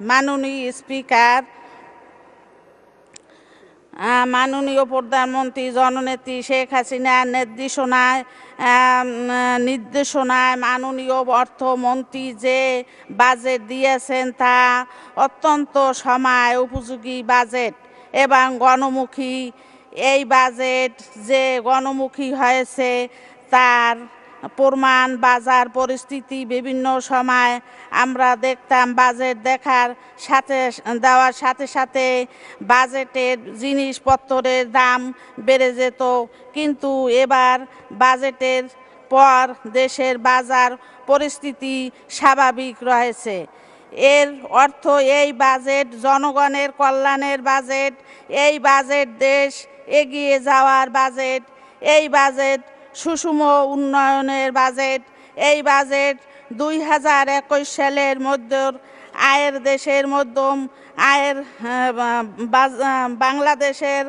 মাননীয় স্পিকার মাননীয় প্রধানমন্ত্রী জননেত্রী শেখ হাসিনার নির্দেশনায় নির্দেশনায় মাননীয় অর্থমন্ত্রী যে বাজেট দিয়েছেন তা অত্যন্ত সময় উপযোগী বাজেট এবং গণমুখী। এই বাজেট যে গণমুখী হয়েছে তার প্রমাণ, বাজার পরিস্থিতি বিভিন্ন সময় আমরা দেখতাম বাজেট দেখার সাথে, দেওয়ার সাথে সাথে বাজেটের জিনিসপত্রের দাম বেড়ে যেত। কিন্তু এবার বাজেটের পর দেশের বাজার পরিস্থিতি স্বাভাবিক রয়েছে। এর অর্থ এই বাজেট, জনগণের কল্যাণের বাজেট, এই বাজেট দেশ এগিয়ে যাওয়ার বাজেট, এই বাজেট সুষম উন্নয়নের বাজেট। এই বাজেট দুই হাজার একুশ সালের মধ্যে আয়ের দেশের মধ্যম আয়ের বাংলাদেশের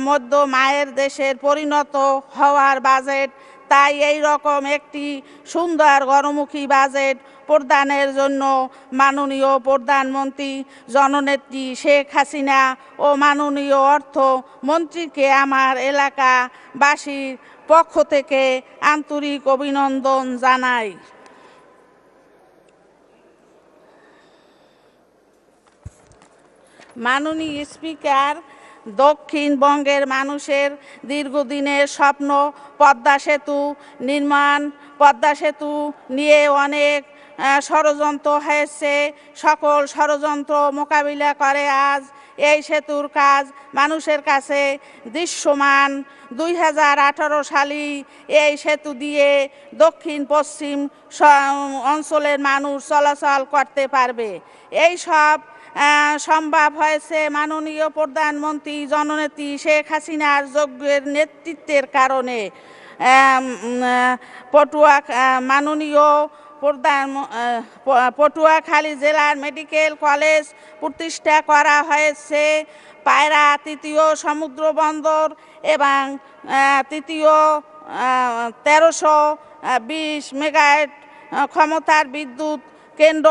মধ্যম আয়ের দেশের পরিণত হওয়ার বাজেট তাই এই রকম একটি সুন্দর গণমুখী বাজেট প্রদানের জন্য মাননীয় প্রধানমন্ত্রী জননেত্রী শেখ হাসিনা ও মাননীয় অর্থমন্ত্রীকে আমার এলাকাবাসীর পক্ষ থেকে আন্তরিক অভিনন্দন জানাই। মাননীয় স্পিকার দক্ষিণবঙ্গের মানুষের দীর্ঘদিনের স্বপ্ন, পদ্মা সেতু নির্মাণ, পদ্মা সেতু নিয়ে অনেক ষড়যন্ত্র হয়েছে। সকল ষড়যন্ত্র মোকাবিলা করে আজ এই সেতুর কাজ মানুষের কাছে দৃশ্যমান। দুই হাজার আঠারো সালে এই সেতু দিয়ে দক্ষিণ পশ্চিম অঞ্চলের মানুষ চলাচল করতে পারবে। এই সব সম্ভব হয়েছে। মাননীয় প্রধানমন্ত্রী, জননেত্রী শেখ হাসিনার যোগ্যের নেতৃত্বের কারণে। পটুয়া মাননীয় প্রধান পটুয়াখালী জেলার মেডিকেল কলেজ প্রতিষ্ঠা করা হয়েছে। পায়রা তৃতীয় সমুদ্র বন্দর এবং তৃতীয় তেরোশো বিশ মেগাওয়াট ক্ষমতার বিদ্যুৎ কেন্দ্র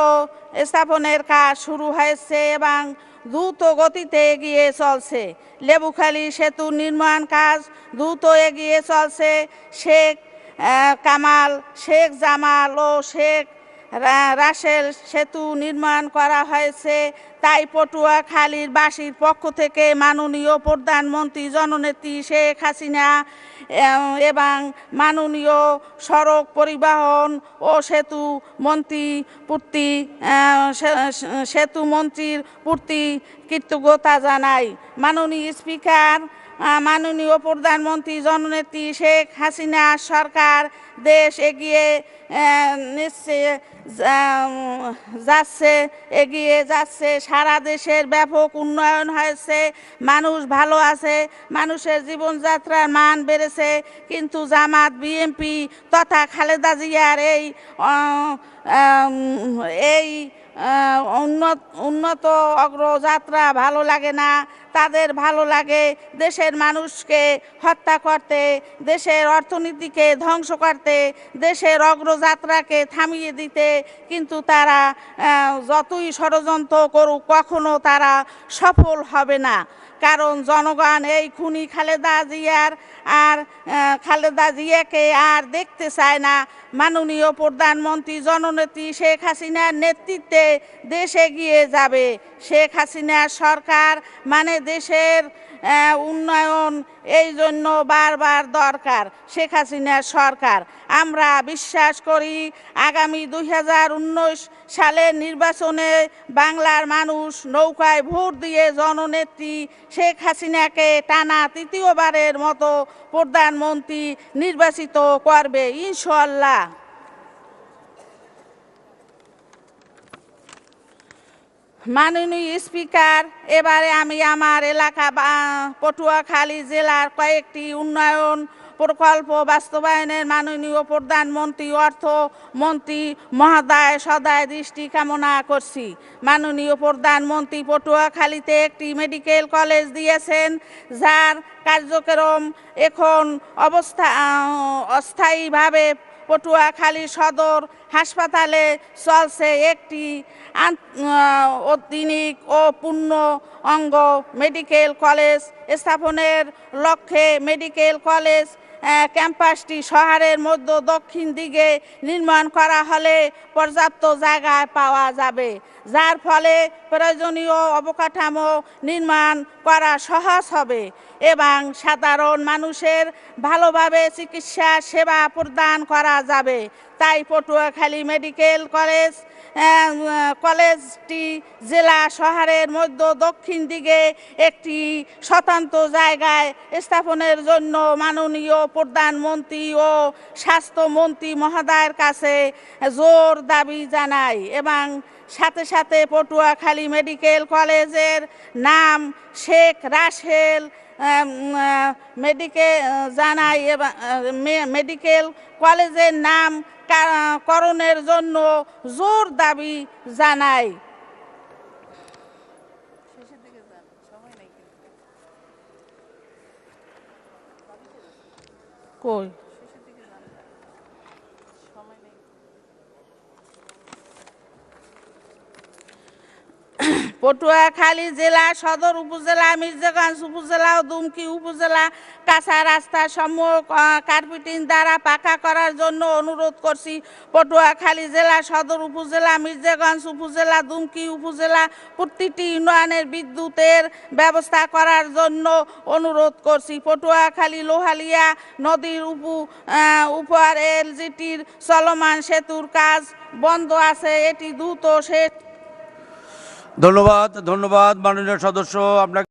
স্থাপনের কাজ শুরু হয়েছে এবং দ্রুত গতিতে এগিয়ে চলছে। লেবুখালী সেতু নির্মাণ কাজ দ্রুত এগিয়ে চলছে। শেখ কামাল, শেখ জামাল ও শেখ রাসেল সেতু নির্মাণ করা হয়েছে। তাই পটুয়াখালীর বাসীর পক্ষ থেকে মাননীয় প্রধানমন্ত্রী জননেত্রী শেখ হাসিনা এবং মাননীয় সড়ক পরিবহন ও সেতু মন্ত্রী প্রতি সেতু মন্ত্রীর পূর্তি কৃতজ্ঞতা জানাই। মাননীয় স্পিকার মাননীয় প্রধানমন্ত্রী জননেত্রী শেখ হাসিনা সরকার দেশ এগিয়ে নিচ্ছে যাচ্ছে, এগিয়ে যাচ্ছে। সারা দেশের ব্যাপক উন্নয়ন হয়েছে। মানুষ ভালো আছে, মানুষের জীবনযাত্রার মান বেড়েছে। কিন্তু জামাত, বিএনপি তথা খালেদা জিয়ার এই এই উন্নত উন্নত অগ্রযাত্রা ভালো লাগে না, তাদের ভালো লাগে দেশের মানুষকে হত্যা করতে, দেশের অর্থনীতিকে ধ্বংস করতে, দেশের অগ্রযাত্রাকে থামিয়ে দিতে, কিন্তু তারা যতই ষড়যন্ত্র করুক, কখনো তারা সফল হবে না। কারণ জনগণ এই খুনি খালেদা জিয়ার আর খালেদা জিয়াকে আর দেখতে চায় না। মাননীয় প্রধানমন্ত্রী জননেত্রী শেখ হাসিনার নেতৃত্বে দেশে এগিয়ে যাবে। শেখ হাসিনার সরকার মানে দেশের উন্নয়ন এই জন্য বারবার দরকার, শেখ হাসিনার সরকার। আমরা বিশ্বাস করি আগামী দুই হাজার উনিশ সালের নির্বাচনে বাংলার মানুষ নৌকায় ভোট দিয়ে জননেত্রী শেখ হাসিনাকে টানা তৃতীয়বারের মতো প্রধানমন্ত্রী নির্বাচিত করবে ইনশাল্লাহ মাননীয় স্পিকার, এবারে আমি আমার এলাকা পটুয়াখালী জেলার কয়েকটি উন্নয়ন প্রকল্প বাস্তবায়নের মাননীয় প্রধানমন্ত্রী অর্থমন্ত্রী মহাদায় সদায় দৃষ্টি কামনা করছি। মাননীয় প্রধানমন্ত্রী পটুয়াখালীতে একটি মেডিকেল কলেজ দিয়েছেন যার কার্যক্রম এখন অবস্থা অস্থায়ীভাবে পটুয়াখালী সদর হাসপাতালে চলছে। একটি আহ, ও পূর্ণ অঙ্গ মেডিকেল কলেজ স্থাপনের লক্ষ্যে মেডিকেল কলেজ ক্যাম্পাসটি শহরের মধ্য দক্ষিণ দিকে নির্মাণ করা হলে পর্যাপ্ত জায়গায় পাওয়া যাবে। যার ফলে প্রয়োজনীয় অবকাঠামো নির্মাণ করা সহজ হবে এবং সাধারণ মানুষের ভালোভাবে চিকিৎসা, সেবা প্রদান করা যাবে। তাই পটুয়াখালী মেডিকেল কলেজ কলেজটি জেলা শহরের মধ্য দক্ষিণ দিকে একটি স্বতন্ত্র জায়গায় স্থাপনের জন্য মাননীয় প্রধানমন্ত্রী ও স্বাস্থ্যমন্ত্রী মহোদয়ের কাছে জোর দাবি জানাই এবং সাথে সাথে পটুয়াখালী মেডিকেল কলেজের নাম শেখ রাসেল মেডিকেল জানাই মেডিকেল কলেজের নাম করণের জন্য জোর দাবি জানাই। কই? পটুয়াখালী জেলা, সদর উপজেলা, মির্জাগঞ্জ উপজেলা ও দুমকি উপজেলা, কাঁচা রাস্তা সমূহ কার্পেটিং দ্বারা পাকা করার জন্য অনুরোধ করছি। পটুয়াখালী জেলা, সদর উপজেলা, মির্জাগঞ্জ উপজেলা, দুমকি উপজেলা, প্রতিটি ইউনিয়নের বিদ্যুতের ব্যবস্থা করার জন্য অনুরোধ করছি। পটুয়াখালী লোহালিয়া নদীর উপু উপর এলজিটির চলমান সেতুর কাজ বন্ধ আছে, এটি দ্রুত শেষ ধন্যবাদ ধন্যবাদ মাননীয় সদস্য আপনাকে